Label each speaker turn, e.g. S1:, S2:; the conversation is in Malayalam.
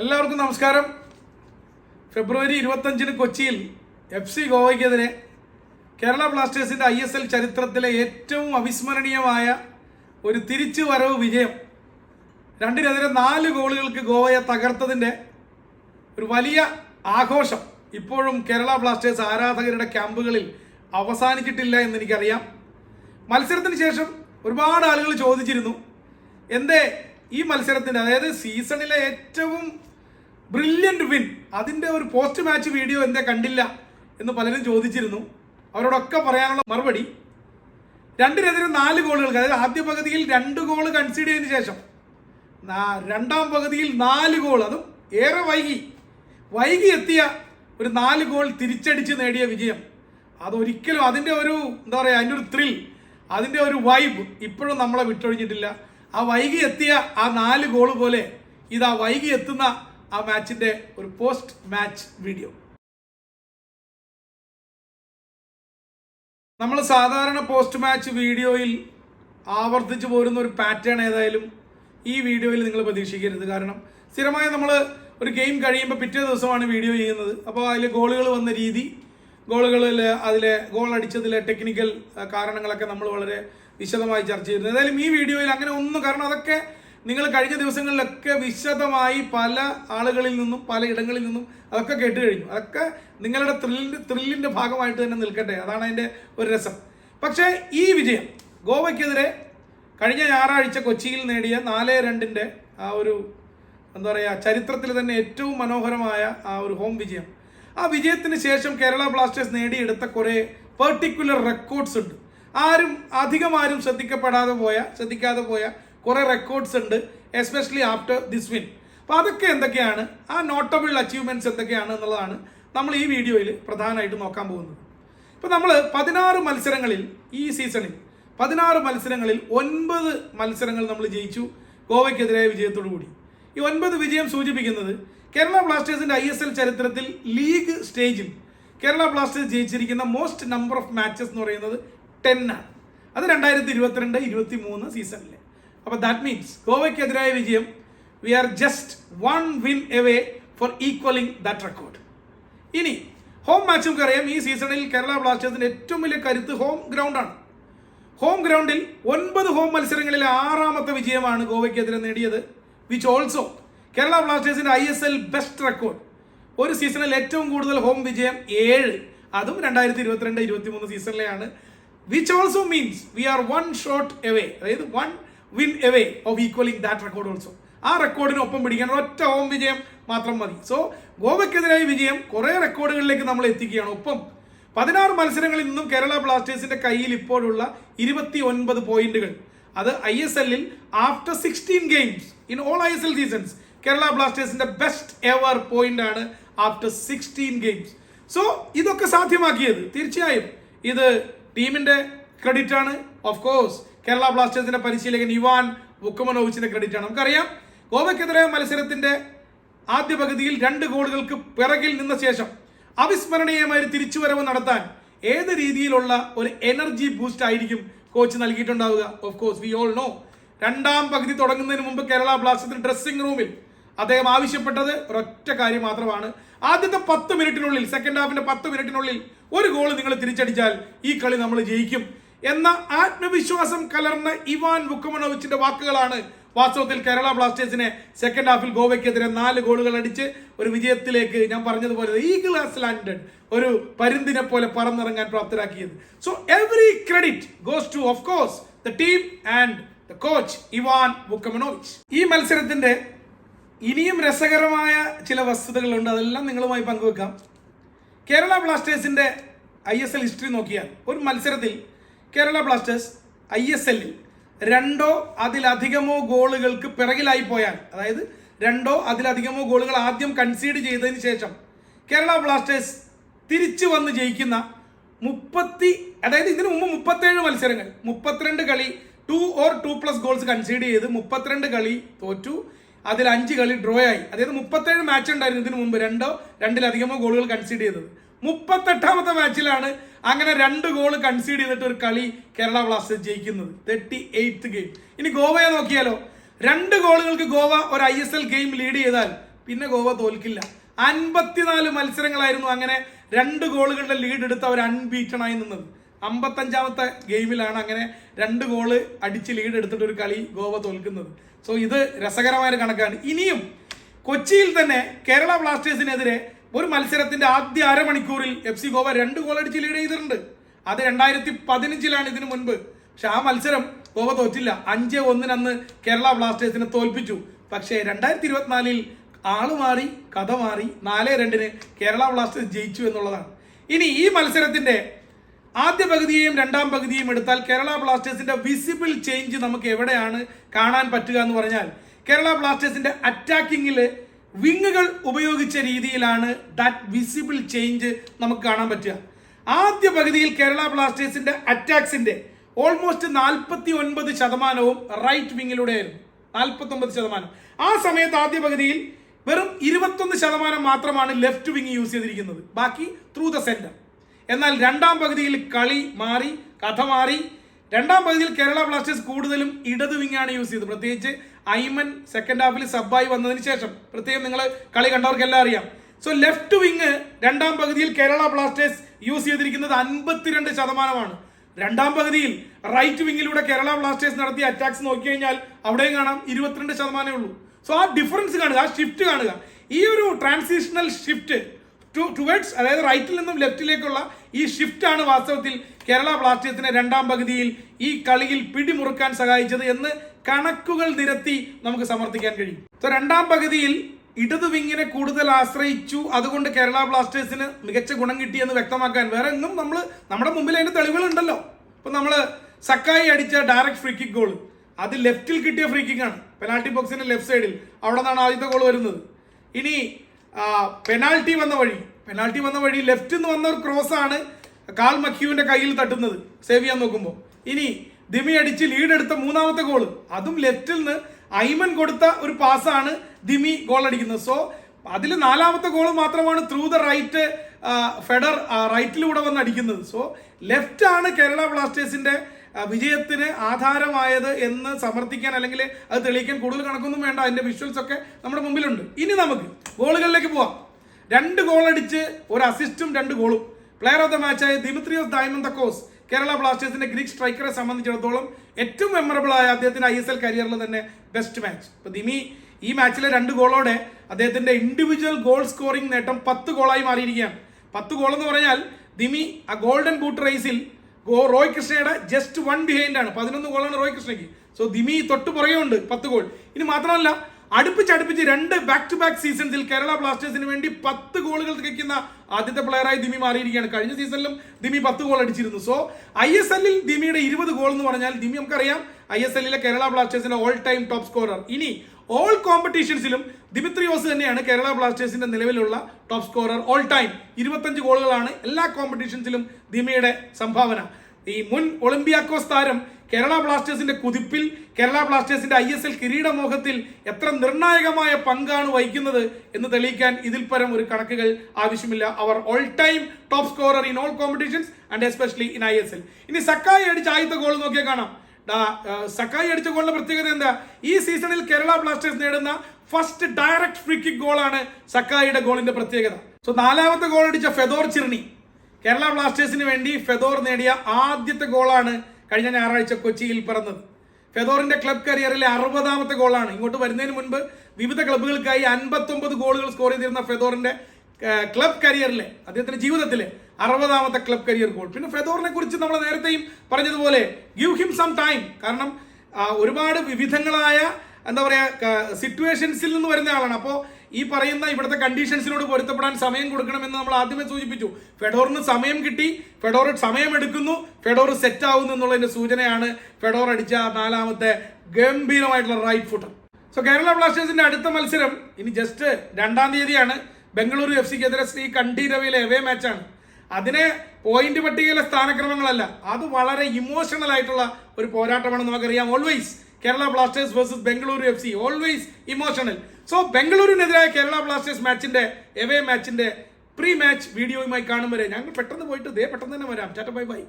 S1: എല്ലാവർക്കും നമസ്കാരം. ഫെബ്രുവരി ഇരുപത്തഞ്ചിന് കൊച്ചിയിൽ എഫ് സി ഗോവയ്ക്കെതിരെ കേരള ബ്ലാസ്റ്റേഴ്സിന്റെ ഐ എസ് എൽ ചരിത്രത്തിലെ ഏറ്റവും അവിസ്മരണീയമായ ഒരു തിരിച്ചു വരവ് വിജയം. രണ്ടിനെതിരെ നാല് ഗോളുകൾക്ക് ഗോവയെ തകർത്തതിന്റെ ഒരു വലിയ ആഘോഷം ഇപ്പോഴും കേരള ബ്ലാസ്റ്റേഴ്സ് ആരാധകരുടെ ക്യാമ്പുകളിൽ അവസാനിച്ചിട്ടില്ല എന്ന് എനിക്കറിയാം. മത്സരത്തിന് ശേഷം ഒരുപാട് ആളുകൾ ചോദിച്ചിരുന്നു എന്തേ ഈ മത്സരത്തിന്റെ അതായത് സീസണിലെ ഏറ്റവും ബ്രില്യന്റ് വിൻ അതിന്റെ ഒരു പോസ്റ്റ് മാച്ച് വീഡിയോ എന്തേ കണ്ടില്ല എന്ന് പലരും ചോദിച്ചിരുന്നു. അവരോടൊക്കെ പറയാനുള്ള മറുപടി രണ്ടിനെതിരെ നാല് ഗോളുകൾക്ക് അതായത് ആദ്യ പകുതിയിൽ രണ്ട് ഗോൾ കൺസീഡ് ചെയ്തതിനു ശേഷം രണ്ടാം പകുതിയിൽ നാല് ഗോൾ അതും ഏറെ വൈകി. വൈകി എത്തിയ ഒരു നാല് ഗോൾ തിരിച്ചടിച്ച് നേടിയ വിജയം. അതൊരിക്കലും അതിന്റെ ഒരു എന്താ പറയുക അതിന്റെ ഒരു ത്രിൽ അതിന്റെ ഒരു വൈബ് ഇപ്പോഴും നമ്മളെ വിട്ടൊഴിഞ്ഞിട്ടില്ല. ആ വൈകി എത്തിയ ആ നാല് ഗോൾ പോലെ ഇതാ വൈകി എത്തുന്ന ആ മാച്ചിന്റെ ഒരു പോസ്റ്റ് മാച്ച് വീഡിയോ. നമ്മൾ സാധാരണ പോസ്റ്റ് മാച്ച് വീഡിയോയിൽ ആവർത്തിച്ചു പോരുന്ന ഒരു പാറ്റേൺ ഏതായാലും ഈ വീഡിയോയിൽ നിങ്ങൾ പ്രതീക്ഷിക്കരുത്. കാരണം സ്ഥിരമായി നമ്മൾ ഒരു ഗെയിം കഴിയുമ്പോൾ പിറ്റേ ദിവസമാണ് വീഡിയോ ചെയ്യുന്നത്. അപ്പോൾ അതിൽ ഗോളുകൾ വന്ന രീതി ഗോളുകളിൽ അതിലെ ഗോൾ അടിച്ചതിലെ ടെക്നിക്കൽ കാരണങ്ങളൊക്കെ നമ്മൾ വളരെ വിശദമായി ചർച്ച ചെയ്തിരുന്നു ഏതായാലും ഈ വീഡിയോയിൽ അങ്ങനെ ഒന്നും കാരണം അതൊക്കെ നിങ്ങൾ കഴിഞ്ഞ ദിവസങ്ങളിലൊക്കെ വിശദമായി പല ആളുകളിൽ നിന്നും പല ഇടങ്ങളിൽ നിന്നും അതൊക്കെ കേട്ട് കഴിഞ്ഞു. അതൊക്കെ നിങ്ങളുടെ ത്രില്ലിന്റെ ത്രില്ലിന്റെ ഭാഗമായിട്ട് തന്നെ നിൽക്കട്ടെ. അതാണ് അതിന്റെ ഒരു രസം. പക്ഷേ ഈ വിജയം ഗോവയ്ക്കെതിരെ കഴിഞ്ഞ ഞായറാഴ്ച കൊച്ചിയിൽ നേടിയ നാല് രണ്ടിന്റെ ആ ഒരു എന്താ പറയുക ചരിത്രത്തിൽ തന്നെ ഏറ്റവും മനോഹരമായ ആ ഒരു ഹോം വിജയം. ആ വിജയത്തിന് ശേഷം കേരള ബ്ലാസ്റ്റേഴ്സ് നേടിയെടുത്ത കുറേ പെർട്ടിക്കുലർ റെക്കോർഡ്സ് ഉണ്ട്. ആരും അധികം ആരും ശ്രദ്ധിക്കപ്പെടാതെ പോയ ശ്രദ്ധിക്കാതെ പോയ കുറേ റെക്കോർഡ്സ് ഉണ്ട് എസ്പെഷ്യലി ആഫ്റ്റർ ദിസ് വിൻ അപ്പോൾ അതൊക്കെ എന്തൊക്കെയാണ്? ആ നോട്ടബിൾ അച്ചീവ്മെന്റ്സ് എന്തൊക്കെയാണ് എന്നുള്ളതാണ് നമ്മൾ ഈ വീഡിയോയിൽ പ്രധാനമായിട്ട് നോക്കാൻ പോകുന്നത്. ഇപ്പൊ നമ്മൾ പതിനാറ് മത്സരങ്ങളിൽ ഈ സീസണിൽ പതിനാറ് മത്സരങ്ങളിൽ ഒൻപത് മത്സരങ്ങൾ നമ്മൾ ജയിച്ചു ഗോവയ്ക്കെതിരായ വിജയത്തോടു കൂടി. ഈ ഒൻപത് വിജയം സൂചിപ്പിക്കുന്നത് കേരള ബ്ലാസ്റ്റേഴ്സിന്റെ ഐ എസ് എൽ ചരിത്രത്തിൽ ലീഗ് സ്റ്റേജിൽ കേരള ബ്ലാസ്റ്റേഴ്സ് ജയിച്ചിരിക്കുന്ന മോസ്റ്റ് നമ്പർ ഓഫ് മാച്ചസ് എന്ന് പറയുന്നത് ടെൻ ആണ്. അത് രണ്ടായിരത്തി ഇരുപത്തിരണ്ട് ഇരുപത്തി മൂന്ന് സീസണിലെ അപ്പോൾ ദാറ്റ് മീൻസ് ഗോവയ്ക്കെതിരായ വിജയം we are just one win away for equalling that record ഇനി ഹോം മാച്ച് നമുക്ക് അറിയാം ഈ സീസണിൽ കേരള ബ്ലാസ്റ്റേഴ്സിന്റെ ഏറ്റവും വലിയ കരുത്ത് ഹോം ഗ്രൗണ്ടാണ് ഹോം ഗ്രൗണ്ടിൽ ഒൻപത് ഹോം മത്സരങ്ങളിൽ ആറാമത്തെ വിജയമാണ് ഗോവയ്ക്കെതിരെ നേടിയത് വിച്ച് ഓൾസോ കേരള ബ്ലാസ്റ്റേഴ്സിന്റെ I S L best record ഒരു സീസണിൽ ഏറ്റവും കൂടുതൽ ഹോം വിജയം ഏഴ് അതും രണ്ടായിരത്തി ഇരുപത്തിരണ്ട് ഇരുപത്തി മൂന്ന് സീസണിലെയാണ് which also means we are one shot away അതായത് one win away of equalling that record also ആ റെക്കോർഡിന് ഒപ്പം പിടിക്കാൻ ഒറ്റ ഹോം വിജയം മാത്രം മതി. സോ ഗോവയ്ക്കെതിരായ വിജയം കുറെ റെക്കോർഡുകളിലേക്ക് നമ്മൾ എത്തിക്കുകയാണ്. ഒപ്പം പതിനാറ് മത്സരങ്ങളിൽ നിന്നും കേരള ബ്ലാസ്റ്റേഴ്സിന്റെ കയ്യിൽ ഇപ്പോഴുള്ള ഇരുപത്തി ഒൻപത് പോയിന്റുകൾ. അത് ഐ എസ് എല്ലിൽ after sixteen games in all I S L seasons Kerala ബ്ലാസ്റ്റേഴ്സിന്റെ ബെസ്റ്റ് എവർ പോയിന്റ് ആണ് ആഫ്റ്റർ സിക്സ്റ്റീൻ ഗെയിംസ് സോ ഇതൊക്കെ സാധ്യമാക്കിയത് തീർച്ചയായും ഇത് ടീമിന്റെ ക്രെഡിറ്റ് ആണ്. ഓഫ് കോഴ്സ് കേരള ബ്ലാസ്റ്റേഴ്സിന്റെ പരിശീലകൻ ഇവാൻ വുക്കമനോവിച്ചിന്റെ ക്രെഡിറ്റ് ആണ്. നമുക്കറിയാം ഗോവയ്ക്കെതിരെ മത്സരത്തിന്റെ ആദ്യ പകുതിയിൽ രണ്ട് ഗോളുകൾക്ക് പിറകിൽ നിന്ന ശേഷം അവിസ്മരണീയമായ ഒരു തിരിച്ചുവരവ് നടത്താൻ ഏത് രീതിയിലുള്ള ഒരു എനർജി ബൂസ്റ്റ് ആയിരിക്കും coach നൽകിയിട്ടുണ്ടാവുക? Of course we all know രണ്ടാം പകുതി തുടങ്ങുന്നതിന് മുമ്പ് കേരള ബ്ലാസ്റ്റേഴ്സിന്റെ ഡ്രസ്സിംഗ് റൂമിൽ അദ്ദേഹം ആവശ്യപ്പെട്ടത് ഒരൊറ്റ കാര്യം മാത്രമാണ്. ആദ്യത്തെ പത്ത് മിനിറ്റിനുള്ളിൽ സെക്കൻഡ് ഹാഫിന്റെ പത്ത് മിനിറ്റിനുള്ളിൽ ഒരു ഗോൾ നിങ്ങൾ തിരിച്ചടിച്ചാൽ ഈ കളി നമ്മൾ ജയിക്കും. എന്ന ആത്മവിശ്വാസം കലർന്ന ഇവാൻ വുക്കമനോവിച്ചിന്റെ വാക്കുകളാണ് വാസ്തവത്തിൽ കേരള ബ്ലാസ്റ്റേഴ്സിനെ സെക്കൻഡ് ഹാഫിൽ ഗോവയ്ക്കെതിരെ നാല് ഗോളുകൾ അടിച്ച് ഒരു വിജയത്തിലേക്ക് ഞാൻ പറഞ്ഞതുപോലെ ഈഗിൾ ഹാസ് ലാൻഡഡ് ഒരു പരുന്തിനെ പോലെ പറന്നിറങ്ങാൻ പ്രാപ്തരാക്കിയത്. So every credit goes to of course the team and the coach Ivan Vukomanovic. ഈ മത്സരത്തിന്റെ ഇനിയും രസകരമായ ചില വസ്തുതകളുണ്ട്. അതെല്ലാം നിങ്ങളുമായി പങ്കുവെക്കാം. കേരള ബ്ലാസ്റ്റേഴ്സിന്റെ ഐ എസ് എൽ ഹിസ്റ്ററി നോക്കിയാൽ ഒരു മത്സരത്തിൽ കേരള ബ്ലാസ്റ്റേഴ്സ് ഐ എസ് എല്ലിൽ രണ്ടോ അതിലധികമോ ഗോളുകൾക്ക് പിറകിലായി പോയാൽ അതായത് രണ്ടോ അതിലധികമോ ഗോളുകൾ ആദ്യം കൺസീഡ് ചെയ്തതിന് ശേഷം കേരള ബ്ലാസ്റ്റേഴ്സ് തിരിച്ചു വന്ന് ജയിക്കുന്ന മുപ്പത്തി അതായത് ഇതിനു മുമ്പ് മുപ്പത്തേഴ് മത്സരങ്ങൾ മുപ്പത്തിരണ്ട് കളി two or two plus goals concede ചെയ്ത് മുപ്പത്തിരണ്ട് കളി തോറ്റു. അതിൽ അഞ്ച് കളി ഡ്രോ ആയി. അതായത് മുപ്പത്തേഴ് മാച്ച് ഉണ്ടായിരുന്നു ഇതിനു മുമ്പ് രണ്ടോ രണ്ടിലധികമോ ഗോളുകൾ കൺസീഡ് ചെയ്തത്. മുപ്പത്തെട്ടാമത്തെ മാച്ചിലാണ് അങ്ങനെ രണ്ട് ഗോൾ കൺസീഡ് ചെയ്തിട്ട് ഒരു കളി കേരള ബ്ലാസ്റ്റേഴ്സ് ജയിക്കുന്നത്. തേർട്ടി എയ്ത്ത് ഗെയിം ഇനി ഗോവയെ നോക്കിയാലോ? രണ്ട് ഗോളുകൾക്ക് ഗോവ ഒരു I S L game lead ചെയ്താൽ പിന്നെ ഗോവ തോൽക്കില്ല. അൻപത്തിനാല് മത്സരങ്ങളായിരുന്നു അങ്ങനെ രണ്ട് ഗോളുകളുടെ ലീഡ് എടുത്ത് അവർ അൺബീറ്റണായി നിന്നത്. അമ്പത്തഞ്ചാമത്തെ ഗെയിമിലാണ് അങ്ങനെ രണ്ട് ഗോൾ അടിച്ച് ലീഡ് എടുത്തിട്ട് ഒരു കളി ഗോവ തോൽക്കുന്നത്. സോ ഇത് രസകരമായ കണക്കാണ്. ഇനിയും കൊച്ചിയിൽ തന്നെ കേരള ബ്ലാസ്റ്റേഴ്സിനെതിരെ ഒരു മത്സരത്തിന്റെ ആദ്യ അരമണിക്കൂറിൽ എഫ് സി ഗോവ രണ്ട് ഗോൾ അടിച്ച് ലീഡ് ചെയ്തിട്ടുണ്ട്. അത് രണ്ടായിരത്തി പതിനഞ്ചിലാണ് ഇതിനു മുൻപ്. പക്ഷെ ആ മത്സരം ഗോവ തോറ്റില്ല. അഞ്ച് ഒന്നിനന്ന് കേരള ബ്ലാസ്റ്റേഴ്സിനെ തോൽപ്പിച്ചു. പക്ഷേ രണ്ടായിരത്തി ഇരുപത്തിനാലിൽ ആൾ മാറി കഥ മാറി നാല് രണ്ടിന് കേരള ബ്ലാസ്റ്റേഴ്സ് ജയിച്ചു എന്നുള്ളതാണ്. ഇനി ഈ മത്സരത്തിന്റെ ആദ്യ പകുതിയെയും രണ്ടാം പകുതിയും എടുത്താൽ കേരള ബ്ലാസ്റ്റേഴ്സിന്റെ വിസിബിൾ ചേഞ്ച് നമുക്ക് എവിടെയാണ് കാണാൻ പറ്റുക എന്ന് പറഞ്ഞാൽ കേരള ബ്ലാസ്റ്റേഴ്സിന്റെ അറ്റാക്കിങ്ങിൽ വിങ്ങുകൾ ഉപയോഗിച്ച രീതിയിലാണ് ദാറ്റ് വിസിബിൾ ചേഞ്ച് നമുക്ക് കാണാൻ പറ്റുക. ആദ്യ പകുതിയിൽ കേരള ബ്ലാസ്റ്റേഴ്സിന്റെ അറ്റാക്സിന്റെ ഓൾമോസ്റ്റ് നാൽപ്പത്തി ഒൻപത് ശതമാനവും റൈറ്റ് വിങ്ങിലൂടെയായിരുന്നു നാൽപ്പത്തി ഒമ്പത് ശതമാനം. ആ സമയത്ത് ആദ്യ പകുതിയിൽ വെറും ഇരുപത്തൊന്ന് ശതമാനം മാത്രമാണ് ലെഫ്റ്റ് വിങ് യൂസ് ചെയ്തിരിക്കുന്നത്. ബാക്കി ത്രൂ ദ സെന്റർ എന്നാൽ രണ്ടാം പകുതിയിൽ കളി മാറി കഥ മാറി. രണ്ടാം പകുതിയിൽ കേരള ബ്ലാസ്റ്റേഴ്സ് കൂടുതലും ഇടത് വിങ്ങാണ് യൂസ് ചെയ്തത്. പ്രത്യേകിച്ച് ഐമൻ സെക്കൻഡ് ഹാഫിൽ സബ്ബായി വന്നതിന് ശേഷം പ്രത്യേകം നിങ്ങൾ കളി കണ്ടവർക്കെല്ലാം അറിയാം. സോ ലെഫ്റ്റ് വിങ് രണ്ടാം പകുതിയിൽ കേരള ബ്ലാസ്റ്റേഴ്സ് യൂസ് ചെയ്തിരിക്കുന്നത് അൻപത്തിരണ്ട് ശതമാനമാണ്. രണ്ടാം പകുതിയിൽ റൈറ്റ് വിങ്ങിലൂടെ കേരള ബ്ലാസ്റ്റേഴ്സ് നടത്തിയ അറ്റാക്സ് നോക്കി കഴിഞ്ഞാൽ അവിടെയും കാണാം ഇരുപത്തിരണ്ട് ശതമാനമേ ഉള്ളൂ. സോ ആ ഡിഫറൻസ് കാണുക ആ ഷിഫ്റ്റ് കാണുക. ഈ ഒരു ട്രാൻസിഷണൽ ഷിഫ്റ്റ് ടു ടുവേർഡ്സ് അതായത് റൈറ്റിൽ നിന്നും ലെഫ്റ്റിലേക്കുള്ള ഈ ഷിഫ്റ്റ് ആണ് വാസ്തവത്തിൽ കേരള ബ്ലാസ്റ്റേഴ്സിനെ രണ്ടാം പകുതിയിൽ ഈ കളിയിൽ പിടിമുറുക്കാൻ സഹായിച്ചത് എന്ന് കണക്കുകൾ നിരത്തി നമുക്ക് സമർത്ഥിക്കാൻ കഴിയും. സോ രണ്ടാം പകുതിയിൽ ഇടത് വിങ്ങിനെ കൂടുതൽ ആശ്രയിച്ചു. അതുകൊണ്ട് കേരള ബ്ലാസ്റ്റേഴ്സിന് മികച്ച ഗുണം കിട്ടി എന്ന് വ്യക്തമാക്കാൻ വേറെ എങ്ങും നമ്മൾ നമ്മുടെ മുമ്പിൽ അതിന്റെ തെളിവുകളുണ്ടല്ലോ. ഇപ്പൊ നമ്മൾ സക്കായി അടിച്ച ഡയറക്റ്റ് ഫ്രീ കിക്ക് ഗോൾ അത് ലെഫ്റ്റിൽ കിട്ടിയ ഫ്രീ കിക്ക് ആണ്. പെനാൾട്ടി ബോക്സിന്റെ ലെഫ്റ്റ് സൈഡിൽ അവിടെ നിന്നാണ് ആദ്യത്തെ ഗോൾ വരുന്നത്. ഇനി പെനാൾട്ടി വന്ന വഴി. പെനാൾട്ടി വന്ന വഴി ലെഫ്റ്റിൽ നിന്ന് വന്ന ഒരു ക്രോസ് ആണ് കാൽ മഖ്യുവിന്റെ കയ്യിൽ തട്ടുന്നത്. സേവ് ചെയ്യാൻ നോക്കുമ്പോൾ ഇനി ദിമി അടിച്ച് ലീഡ് എടുത്ത മൂന്നാമത്തെ ഗോൾ അതും ലെഫ്റ്റിൽ നിന്ന് ഐമൻ കൊടുത്ത ഒരു പാസ്സാണ് ദിമി ഗോൾ അടിക്കുന്നത്. സോ അതിൽ നാലാമത്തെ ഗോൾ മാത്രമാണ് ത്രൂ ദ റൈറ്റ് ഫെഡർ റൈറ്റിലൂടെ വന്ന് അടിക്കുന്നത്. സോ ലെഫ്റ്റ് ആണ് കേരള ബ്ലാസ്റ്റേഴ്സിന്റെ വിജയത്തിന് ആധാരമായത് എന്ന് സമർത്ഥിക്കാൻ അല്ലെങ്കിൽ അത് തെളിയിക്കാൻ കൂടുതൽ കണക്കൊന്നും വേണ്ട. അതിന്റെ വിഷ്വൽസ് ഒക്കെ നമ്മുടെ മുമ്പിലുണ്ട്. ഇനി നമുക്ക് ഗോളുകളിലേക്ക് പോവാം. രണ്ട് ഗോൾ അടിച്ച് ഒരു അസിസ്റ്റും രണ്ട് ഗോളും പ്ലെയർ ഓഫ് ദ മാച്ചായ ദിമിത്രിയോസ് ഡയമന്തക്കോസ് കേരള ബ്ലാസ്റ്റേഴ്സിന്റെ ഗ്രീക്ക് സ്ട്രൈക്കറെ സംബന്ധിച്ചിടത്തോളം ഏറ്റവും മെമ്മറബിൾ ആയ അദ്ദേഹത്തിന്റെ ഐ എസ് എൽ കരിയറിൽ തന്നെ ബെസ്റ്റ് മാച്ച് ഇപ്പൊ ദിമി ഈ മാച്ചിലെ രണ്ട് ഗോളോടെ അദ്ദേഹത്തിന്റെ ഇൻഡിവിജ്വൽ ഗോൾ സ്കോറിംഗ് നേട്ടം പത്ത് ഗോളായി മാറിയിരിക്കുകയാണ്. പത്ത് ഗോൾ എന്ന് പറഞ്ഞാൽ ദിമി ആ ഗോൾഡൻ ബൂട്ട് റേസിൽ റോയ് കൃഷ്ണയുടെ ജസ്റ്റ് വൺ ബിഹൈൻഡ് ആണ്. പതിനൊന്ന് ഗോളാണ് റോയ് കൃഷ്ണയ്ക്ക്. സോ ദിമി തൊട്ട് പുറകെ ഉണ്ട് പത്ത് ഗോൾ. ഇനി മാത്രമല്ല അടുപ്പിച്ചടുപ്പിച്ച് രണ്ട് ബാക്ക് ടു ബാക്ക് സീസൺസിൽ കേരള ബ്ലാസ്റ്റേഴ്സിന് വേണ്ടി പത്ത് ഗോളുകൾ തികയ്ക്കുന്ന ആദ്യത്തെ പ്ലെയറായി ദിമി മാറിയിരിക്കുകയാണ്. കഴിഞ്ഞ സീസണിലും ദിമി പത്ത് ഗോൾ അടിച്ചിരുന്നു. സോ ഐ എസ് എല്ലിൽ ദിമിയുടെ ഇരുപത് ഗോൾ എന്ന് പറഞ്ഞാൽ ദിമി നമുക്കറിയാം. ഐ എസ് എല്ലിലെ കേരള ബ്ലാസ്റ്റേഴ്സിന്റെ ഓൾ ടൈം ടോപ്പ് സ്കോറർ ഇനി ഓൾ കോമ്പറ്റീഷൻസിലും ദിമിത്രിയോസ് തന്നെയാണ് കേരള ബ്ലാസ്റ്റേഴ്സിന്റെ നിലവിലുള്ള ടോപ്പ് സ്കോറർ ഓൾ ടൈം ഇരുപത്തഞ്ച് ഗോളുകളാണ് എല്ലാ കോമ്പറ്റീഷൻസിലും ദിമിയുടെ സംഭാവന. ഈ മുൻ ഒളിമ്പിയാക്കോസ് താരം കേരള ബ്ലാസ്റ്റേഴ്സിന്റെ കുതിപ്പിൽ കേരള ബ്ലാസ്റ്റേഴ്സിന്റെ ഐ എസ് എൽ കിരീടമോഹത്തിൽ എത്ര നിർണായകമായ പങ്കാണ് വഹിക്കുന്നത് എന്ന് തെളിയിക്കാൻ ഇതിൽ പരം ഒരു കണക്കുകൾ ആവശ്യമില്ല. അവർ all time top scorer in all competitions and especially in I S L ഇനി സക്കായി അടിച്ച ആദ്യത്തെ ഗോൾ നോക്കിയാൽ കാണാം. സക്കായി അടിച്ച ഗോളിന്റെ പ്രത്യേകത എന്താ? ഈ സീസണിൽ കേരള ബ്ലാസ്റ്റേഴ്സ് നേടുന്ന ഫസ്റ്റ് ഡയറക്ട് ഫ്രീ കിക്ക് ഗോളാണ് സക്കായിയുടെ ഗോളിന്റെ പ്രത്യേകത. സോ നാലാമത്തെ ഗോൾ അടിച്ച ഫെദോർ ചിർണി കേരള ബ്ലാസ്റ്റേഴ്സിന് വേണ്ടി ഫെദോർ നേടിയ ആദ്യത്തെ ഗോളാണ് കഴിഞ്ഞ ഞായറാഴ്ച കൊച്ചിയിൽ പിറന്നത്. ഫെദോറിന്റെ ക്ലബ് കരിയറിലെ അറുപതാമത്തെ ഗോളാണ്. ഇങ്ങോട്ട് വരുന്നതിന് മുൻപ് വിവിധ ക്ലബ്ബുകൾക്കായി അൻപത്തൊമ്പത് ഗോളുകൾ സ്കോർ ചെയ്തിരുന്ന ഫെദോറിന്റെ ക്ലബ് കരിയറിലെ അദ്ദേഹത്തിന്റെ ജീവിതത്തിലെ അറുപതാമത്തെ ക്ലബ് കരിയർ ഗോൾ പിന്നെ ഫെദോറിനെ കുറിച്ച് നമ്മൾ നേരത്തെയും പറഞ്ഞതുപോലെ ഗിവ് ഹിം സം ടൈം കാരണം ഒരുപാട് വിവിധങ്ങളായ എന്താ പറയാ സിറ്റുവേഷൻസിൽ നിന്ന് വരുന്ന ആളാണ്. അപ്പോൾ ഈ പറയുന്ന ഇവിടുത്തെ കണ്ടീഷൻസിനോട് പൊരുത്തപ്പെടാൻ സമയം കൊടുക്കണമെന്ന് നമ്മൾ ആദ്യമേ സൂചിപ്പിച്ചു. ഫെഡോറിന് സമയം കിട്ടി ഫെഡോർ സമയം എടുക്കുന്നു ഫെഡോർ സെറ്റ് ആവുന്നു എന്നുള്ളതിന്റെ സൂചനയാണ് ഫെഡോർ അടിച്ച നാലാമത്തെ ഗംഭീരമായിട്ടുള്ള റൈറ്റ് ഫുട്ടർ സോ കേരള ബ്ലാസ്റ്റേഴ്സിന്റെ അടുത്ത മത്സരം ഇനി ജസ്റ്റ് രണ്ടാം തീയതിയാണ്. ബംഗളൂരു എഫ് സിക്കെതിരെ ശ്രീ കണ്ടീരവയിലെ എവേ മാച്ചാണ് അതിനെ പോയിന്റ് പട്ടികയിലെ സ്ഥാനക്രമങ്ങളല്ല അത് വളരെ ഇമോഷണൽ ആയിട്ടുള്ള ഒരു പോരാട്ടമാണെന്ന് നമുക്കറിയാം. Always Kerala Blasters versus Bengaluru F C always emotional so ബംഗളൂരുവിനെതിരായ Kerala Blasters മാച്ചിന്റെ എവേ മാച്ചിന്റെ പ്രീ മാച്ച് വീഡിയോയുമായി കാണും വരെ ഞങ്ങൾ പെട്ടെന്ന് പോയിട്ട് ദേ പെട്ടെന്ന് തന്നെ വരാം. Tata bye bye